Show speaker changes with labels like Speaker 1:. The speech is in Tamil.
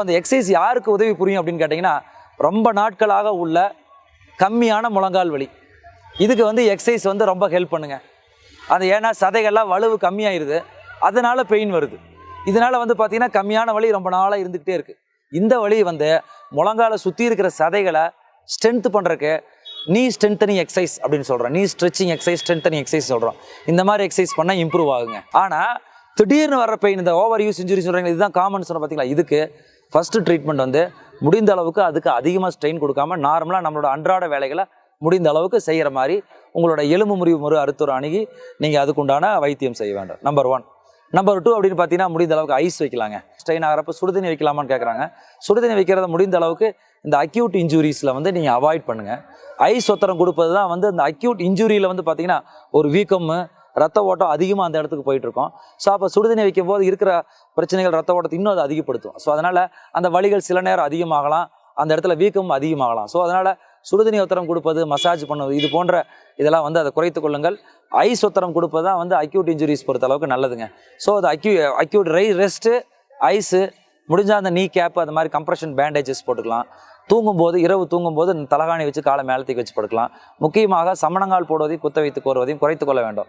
Speaker 1: அந்த எக்ஸசைஸ் யாருக்கு உதவி புரியும் அப்படின்னு கேட்டிங்கன்னா ரொம்ப நாட்களாக உள்ள கம்மியான முழங்கால் வலி. இதுக்கு வந்து எக்ஸசைஸ் வந்து ரொம்ப ஹெல்ப் பண்ணுங்கள் அது ஏன்னா சதைகள்லாம் வலுவு கம்மியாயிருது. அதனால் பெயின் வருது. இதனால் வந்து பார்த்திங்கன்னா கம்மியான வலி ரொம்ப நாளாக இருந்துக்கிட்டே இருக்குது இந்த வலி வந்து முழங்கால சுற்றி இருக்கிற சதைகளை ஸ்ட்ரென்த் பண்ணுறக்கு நீ ஸ்ட்ரென்த்தனிங் எக்ஸசைஸ் அப்படின்னு சொல்கிறோம் நீ ஸ்ட்ரெச்சிங் எக்ஸசைஸ் ஸ்ட்ரென்த்தனிங் எக்ஸசைஸ் சொல்கிறோம் இந்த மாதிரி எக்ஸசைஸ் பண்ணால் இம்ப்ரூவ் ஆகுங்க. ஆனால் திடீர்னு வர பெயின் இந்த ஓவர் யூஸ் இன்ஜுரி சொல்கிறாங்க இதுதான் காமன் சொன்ன பார்த்தீங்களா இதுக்கு ஃபஸ்ட்டு ட்ரீட்மெண்ட் வந்து முடிந்த அளவுக்கு அதுக்கு அதிகமாக ஸ்ட்ரெயின் கொடுக்காம நார்மலாக நம்மளோட அன்றாட வேலைகளை முடிந்த அளவுக்கு செய்கிற மாதிரி உங்களோட எலும்பு முறிவு முறை அறுத்துற அணுகி நீங்கள் அதுக்குண்டான வைத்தியம் செய்ய வேண்டும். நம்பர் ஒன் நம்பர் டூ அப்படின்னு பார்த்தீங்கன்னா முடிந்த அளவுக்கு ஐஸ் வைக்கலாங்க. ஸ்ட்ரெயின் ஆகிறப்ப சுடுதண்ணி வைக்கலாமான்னு கேட்குறாங்க சுடுதண்ணி வைக்கிறத முடிந்த அளவுக்கு இந்த அக்யூட் இன்ஜுரிஸில் வந்து நீங்கள் அவாய்ட் பண்ணுங்கள் ஐஸ் ஒத்தரம் கொடுப்பது தான் வந்து இந்த அக்யூட் இன்ஜுரியில் வந்து பார்த்தீங்கன்னா ஒரு வீக்கம்மு ரத்த ஓட்டம் அதிகமாக அந்த இடத்துக்கு போயிட்டுருக்கோம். ஸோ அப்போ சுடுதண்ணி வைக்கும் போது இருக்கிற பிரச்சனைகள் ரத்த ஓட்டத்தை இன்னும் அது அதிகப்படுத்தும். ஸோ அதனால் அந்த வழிகள் சில நேரம் அதிகமாகலாம் அந்த இடத்துல வீக்கமும் அதிகமாகலாம். ஸோ அதனால் சுடுதண்ணி உத்தரம் கொடுப்பது மசாஜ் பண்ணுவது இது போன்ற இதெல்லாம் வந்து அதை குறைத்து கொள்ளுங்கள். ஐஸ் உத்தரம் கொடுப்பது தான் வந்து அக்யூட் இன்ஜுரிஸ் பொறுத்த அளவுக்கு நல்லதுங்க. ஸோ அது அக்யூ அக்யூட் ரை ரெஸ்ட்டு ஐஸு முடிஞ்சால் அந்த நீ கேப் அந்த மாதிரி கம்ப்ரெஷன் பேண்டேஜஸ் போட்டுக்கலாம். தூங்கும்போது இரவு தூங்கும்போது தலகாணி வச்சு காலை மேலத்துக்கு வச்சு படுக்கலாம். முக்கியமாக சமணங்கால் போடுவதையும் குத்த வைத்து கோருவதையும் குறைத்து கொள்ள வேண்டும்.